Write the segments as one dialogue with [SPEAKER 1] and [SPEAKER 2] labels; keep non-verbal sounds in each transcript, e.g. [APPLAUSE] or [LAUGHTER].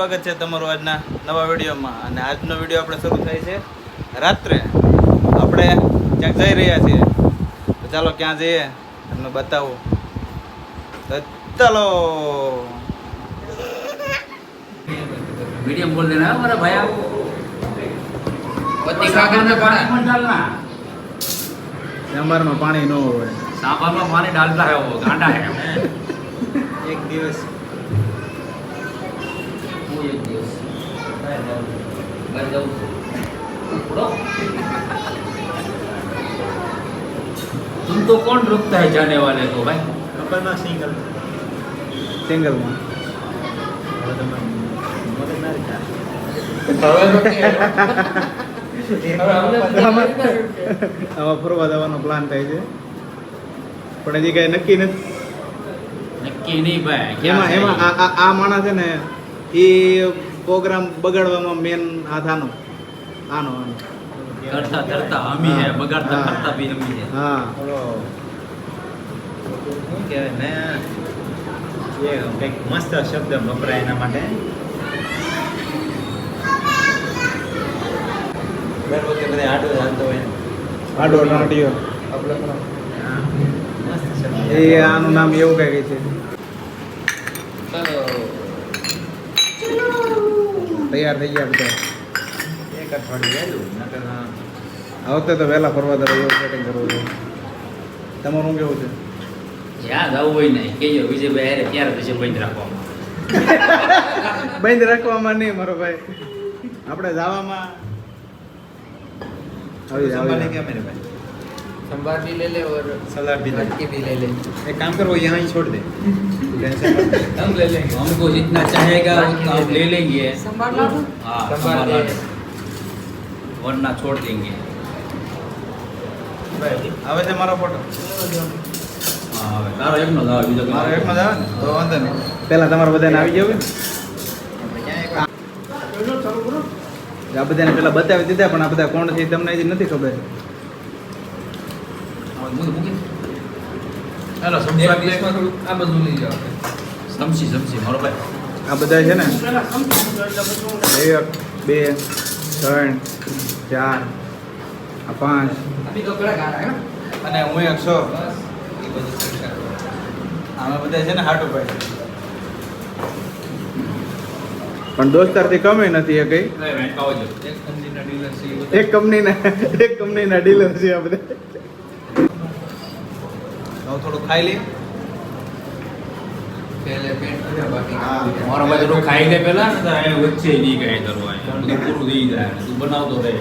[SPEAKER 1] સ્વાગત છે તમારું આજના નવા વિડીયોમાં. અને આજનો વીડિયો આપણે શરૂ થાય છે રાત્રે. આપણે ક્યાંક જઈ રહ્યા છીએ. તો ચાલો ક્યાં જઈએ? તમને બતાવું. તો ચાલો.
[SPEAKER 2] મીડિયમ બોલ દેના મારા ભાઈ
[SPEAKER 1] સાંભારમાં પાણી ન હોય.
[SPEAKER 2] સાંભારમાં પાણી ડાલતા હે ગાંડા હે
[SPEAKER 1] એક દિવસ.
[SPEAKER 2] वो एक दिवस घर जाओ उड़ो तुम तो कौन रुकता है जाने वाले को भाई
[SPEAKER 1] સિંગલમાં આમાં ફરવા જવાનો પ્લાન થાય છે પણ હજી કઈ નક્કી નથી
[SPEAKER 2] નક્કી નહીં ભાઈ ક્યાં
[SPEAKER 1] એમાં એમાં
[SPEAKER 2] જાય?
[SPEAKER 1] આ આ- આ માણસ છે ને એ પ્રોગ્રામ બગાડવામાં મેન આધાનો આનો. આનો
[SPEAKER 2] કરતા કરતા અમી હે
[SPEAKER 1] બગાડતા
[SPEAKER 2] કરતા ભી અમી હે.
[SPEAKER 1] હા.
[SPEAKER 3] શું કહેવાય એ કંઈક મસ્ત શબ્દ વપરાય એના માટે. દર વખતે બધા આડો ચાલતો હોય
[SPEAKER 1] આડો
[SPEAKER 3] નાટ્યો.
[SPEAKER 1] એ આનું નામ એવું કઈ છે. તૈયાર થઈ ગયા બધા.
[SPEAKER 3] એક અઠવાડિયું
[SPEAKER 1] આ વખતે તો વહેલા ફરવા દર એવું સેટિંગ કરવું છે. તમારું કેવું છે?
[SPEAKER 2] જ્યાં જવું હોય ને કેજો વિજયભાઈ અરે ક્યારે પછી બંધ રાખવામાં [LAUGHS]
[SPEAKER 1] બંધ રાખવામાં નહીં મારો ભાઈ. આપણે જવામાં. આવી
[SPEAKER 3] જવાની કેમેરા ભાઈ.
[SPEAKER 4] संभार भी ले ले और
[SPEAKER 3] सलाद भी ले
[SPEAKER 4] लटकी भी ले ले
[SPEAKER 3] एक काम करो यहाँ ही छोड़ दे टेंशन मत ले।
[SPEAKER 4] हम ले लेंगे
[SPEAKER 2] हमको जितना चाहेगा उतना हम ले लेंगे
[SPEAKER 4] संभार ला दो
[SPEAKER 2] हाँ
[SPEAKER 4] संभार
[SPEAKER 2] संभाल
[SPEAKER 4] ले
[SPEAKER 2] ला- वरना छोड़ देंगे
[SPEAKER 1] જાવ. આવે છે મારો ફોટો
[SPEAKER 2] હા હવે તારો એકનો જ આવે, બીજો કોઈ
[SPEAKER 1] મારો એકમાં જ આવે ને તો વાંધો નહીં પહેલા તમારે બધાને આવી જવું ને
[SPEAKER 3] આપણે ક્યાં એક
[SPEAKER 1] આ બધાને પેલા બતાવી દીધા પણ આ બધા કોણ છે એ તમને હજી નથી ખબર
[SPEAKER 4] આ
[SPEAKER 2] સમસી સમસી મારો ભાઈ.
[SPEAKER 1] આ બધા છે ને? એક બે ત્રણ ચાર પાંચ. અને હું
[SPEAKER 4] એકસો અમે બધા
[SPEAKER 1] છે ને હાટ ઉપાય પણ દોસ્તારથી કમે નથી એ કઈ.
[SPEAKER 4] એક કંપનીના
[SPEAKER 1] એક કંપનીના ડીલર છે આ બધા. હવે થોડું ખાઈ લઈએ.
[SPEAKER 4] પહેલે પેન્ટ કર્યા બાકી
[SPEAKER 1] હા.
[SPEAKER 2] મારો ભાઈ થોડું ખાઈ લે પેલા ને તો વચ્ચે નહીં કાંઈ કરવું હોય. પૂરું થઈ જાય. તું બનાવતો રહે.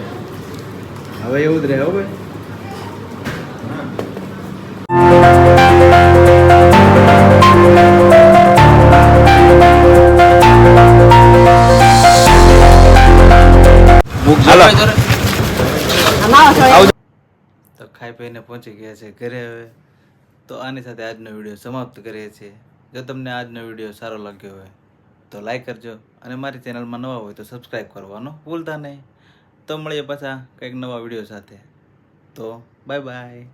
[SPEAKER 1] હવે એવું જ રહે હવે તો ખાઈ પીને પહોંચી ગયા છે ઘરે હવે. તો આની સાથે આજનો વીડિયો સમાપ્ત કરીએ છીએ. જો તમને આજનો વીડિયો સારો લાગ્યો હોય, તો લાઈક કરજો અને મારી ચેનલમાં નવા હોય તો સબસ્ક્રાઈબ કરવાનો ભૂલતા નહીં. તો મળીએ પાછા કંઈક નવા વીડિયો સાથે. તો બાય બાય